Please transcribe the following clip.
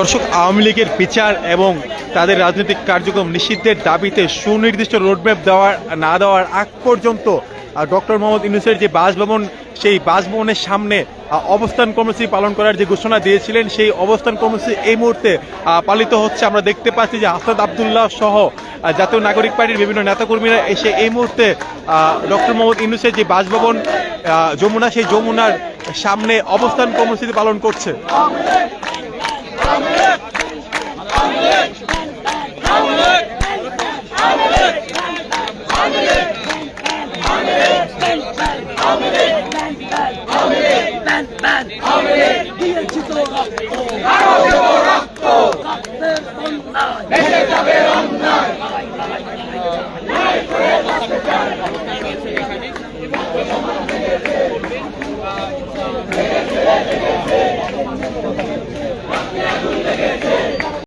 দর্শক, আওয়ামী লীগের বিচার এবং তাদের রাজনৈতিক কার্যক্রম নিষিদ্ধের দাবিতে সুনির্দিষ্ট রোডম্যাপ দেওয়ার, না দেওয়ার আগ পর্যন্ত ডক্টর মোহাম্মদ ইউনুসের যে বাসভবন, সেই বাসভবনের সামনে অবস্থান কর্মসূচি পালন করার যে ঘোষণা দিয়েছিলেন, সেই অবস্থান কর্মসূচি এই মুহূর্তে পালিত হচ্ছে। আমরা দেখতে পাচ্ছি যে আসাদ আবদুল্লাহ সহ জাতীয় নাগরিক পার্টির বিভিন্ন নেতাকর্মীরা এসে এই মুহূর্তে ডক্টর মোহাম্মদ ইউনুসের যে বাসভবন যমুনা, সেই যমুনার সামনে অবস্থান কর্মসূচি পালন করছে। Let's get the beer on the night.